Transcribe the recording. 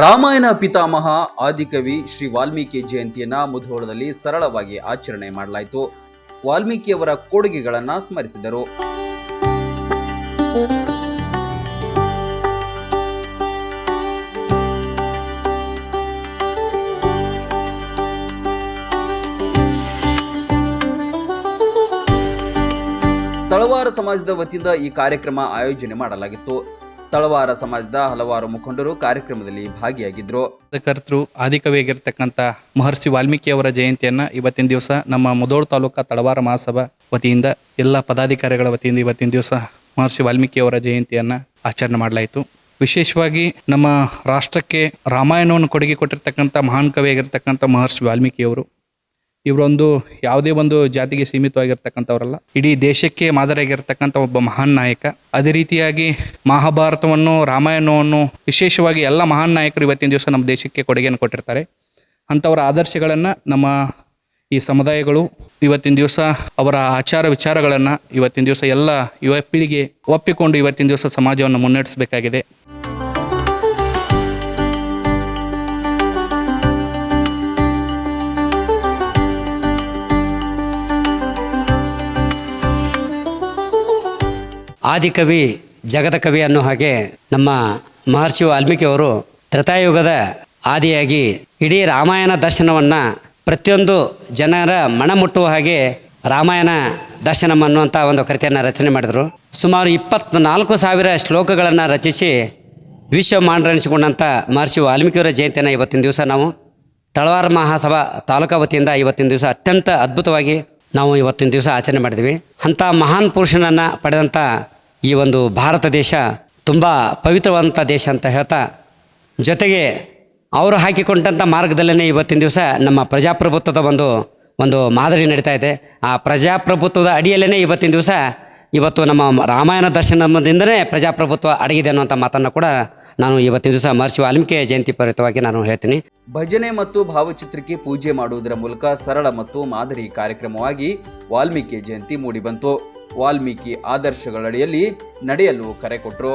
ರಾಮಾಯಣ ಪಿತಾಮಹ, ಆದಿಕವಿ ಶ್ರೀ ವಾಲ್ಮೀಕಿ ಜಯಂತಿಯನ್ನ ಮುಧೋಳದಲ್ಲಿ ಸರಳವಾಗಿ ಆಚರಣೆ ಮಾಡಲಾಯಿತು. ವಾಲ್ಮೀಕಿಯವರ ಕೊಡುಗೆಗಳನ್ನ ಸ್ಮರಿಸಿದರು. ತಳವಾರ ಸಮಾಜದ ವತಿಯಿಂದ ಈ ಕಾರ್ಯಕ್ರಮ ಆಯೋಜನೆ ಮಾಡಲಾಗಿತ್ತು. ತಳವಾರ ಸಮಾಜದ ಹಲವಾರು ಮುಖಂಡರು ಕಾರ್ಯಕ್ರಮದಲ್ಲಿ ಭಾಗಿಯಾಗಿದ್ದರು ಕರ್ತೃ ಆದಿಕವಿಯಾಗಿರ್ತಕ್ಕಂಥ ಮಹರ್ಷಿ ವಾಲ್ಮೀಕಿಯವರ ಜಯಂತಿಯನ್ನ ಇವತ್ತಿನ ದಿವಸ ನಮ್ಮ ಮುದೋಳ್ ತಾಲೂಕಾ ತಳವಾರ ಮಹಾಸಭಾ ವತಿಯಿಂದ ಎಲ್ಲ ಪದಾಧಿಕಾರಿಗಳ ವತಿಯಿಂದ ಇವತ್ತಿನ ದಿವಸ ಮಹರ್ಷಿ ವಾಲ್ಮೀಕಿಯವರ ಜಯಂತಿಯನ್ನ ಆಚರಣೆ ಮಾಡಲಾಯಿತು. ವಿಶೇಷವಾಗಿ ನಮ್ಮ ರಾಷ್ಟ್ರಕ್ಕೆ ರಾಮಾಯಣವನ್ನು ಕೊಡುಗೆ ಕೊಟ್ಟಿರ್ತಕ್ಕಂಥ ಮಹಾನ್ ಕವಿಯಾಗಿರ್ತಕ್ಕಂಥ ಮಹರ್ಷಿ ವಾಲ್ಮೀಕಿಯವರು ಇವರೊಂದು ಯಾವುದೇ ಒಂದು ಜಾತಿಗೆ ಸೀಮಿತವಾಗಿರ್ತಕ್ಕಂಥವರಲ್ಲ. ಇಡೀ ದೇಶಕ್ಕೆ ಮಾದರಿಯಾಗಿರ್ತಕ್ಕಂಥ ಒಬ್ಬ ಮಹಾನ್ ನಾಯಕ. ಅದೇ ರೀತಿಯಾಗಿ ಮಹಾಭಾರತವನ್ನು, ರಾಮಾಯಣವನ್ನು, ವಿಶೇಷವಾಗಿ ಎಲ್ಲ ಮಹಾನ್ ನಾಯಕರು ಇವತ್ತಿನ ದಿವಸ ನಮ್ಮ ದೇಶಕ್ಕೆ ಕೊಡುಗೆಯನ್ನು ಕೊಟ್ಟಿರ್ತಾರೆ. ಅಂಥವರ ಆದರ್ಶಗಳನ್ನು ನಮ್ಮ ಈ ಸಮುದಾಯಗಳು ಇವತ್ತಿನ ದಿವಸ ಅವರ ಆಚಾರ ವಿಚಾರಗಳನ್ನು ಇವತ್ತಿನ ದಿವಸ ಎಲ್ಲ ಯುವ ಪೀಳಿಗೆ ಒಪ್ಪಿಕೊಂಡು ಇವತ್ತಿನ ದಿವಸ ಸಮಾಜವನ್ನು ಮುನ್ನಡೆಸಬೇಕಾಗಿದೆ. ಆದಿಕವಿ ಜಗದ ಕವಿ ಅನ್ನೋ ಹಾಗೆ ನಮ್ಮ ಮಹರ್ಷಿ ವಾಲ್ಮೀಕಿಯವರು ತ್ರತಾಯುಗದ ಆದಿಯಾಗಿ ಇಡೀ ರಾಮಾಯಣ ದರ್ಶನವನ್ನು ಪ್ರತಿಯೊಂದು ಜನರ ಮನ ಮುಟ್ಟುವ ಹಾಗೆ ರಾಮಾಯಣ ದರ್ಶನಂ ಅನ್ನುವಂಥ ಒಂದು ಕೃತಿಯನ್ನು ರಚನೆ ಮಾಡಿದರು. ಸುಮಾರು ಇಪ್ಪತ್ನಾಲ್ಕು ಸಾವಿರ ಶ್ಲೋಕಗಳನ್ನು ರಚಿಸಿ ವಿಶ್ವ ಮಾಂಡರೆನಿಸಿಕೊಂಡಂಥ ಮಹರ್ಷಿ ವಾಲ್ಮೀಕಿಯವರ ಜಯಂತಿಯನ್ನು ಇವತ್ತಿನ ದಿವಸ ನಾವು ತಳವಾರ ಮಹಾಸಭಾ ತಾಲೂಕಾ ವತಿಯಿಂದ ಇವತ್ತಿನ ದಿವಸ ಅತ್ಯಂತ ಅದ್ಭುತವಾಗಿ ನಾವು ಇವತ್ತಿನ ದಿವಸ ಆಚರಣೆ ಮಾಡಿದ್ವಿ. ಅಂಥ ಮಹಾನ್ ಪುರುಷನನ್ನು ಪಡೆದಂಥ ಈ ಒಂದು ಭಾರತ ದೇಶ ತುಂಬ ಪವಿತ್ರವಾದಂಥ ದೇಶ ಅಂತ ಹೇಳ್ತಾ, ಜೊತೆಗೆ ಅವರು ಹಾಕಿಕೊಂಡಂಥ ಮಾರ್ಗದಲ್ಲೇ ಇವತ್ತಿನ ದಿವಸ ನಮ್ಮ ಪ್ರಜಾಪ್ರಭುತ್ವದ ಒಂದು ಒಂದು ಮಾದರಿ ನಡೀತಾ ಇದೆ. ಆ ಪ್ರಜಾಪ್ರಭುತ್ವದ ಅಡಿಯಲ್ಲೇ ಇವತ್ತಿನ ದಿವಸ ಇವತ್ತು ನಮ್ಮ ರಾಮಾಯಣ ದರ್ಶನದಿಂದಲೇ ಪ್ರಜಾಪ್ರಭುತ್ವ ಅಡಗಿದೆ ಅನ್ನುವಂಥ ಮಾತನ್ನು ಕೂಡ ನಾನು ಇವತ್ತಿನ ದಿವಸ ಮಹರ್ಷಿ ವಾಲ್ಮೀಕಿ ಜಯಂತಿ ಪ್ರಯುಕ್ತವಾಗಿ ನಾನು ಹೇಳ್ತೀನಿ. ಭಜನೆ ಮತ್ತು ಭಾವಚಿತ್ರಕ್ಕೆ ಪೂಜೆ ಮಾಡುವುದರ ಮೂಲಕ ಸರಳ ಮತ್ತು ಮಾದರಿ ಕಾರ್ಯಕ್ರಮವಾಗಿ ವಾಲ್ಮೀಕಿ ಜಯಂತಿ ಮೂಡಿಬಂತು. ವಾಲ್ಮೀಕಿ ಆದರ್ಶಗಳಡಿಯಲ್ಲಿ ನಡೆಯಲು ಕರೆ ಕೊಟ್ಟರು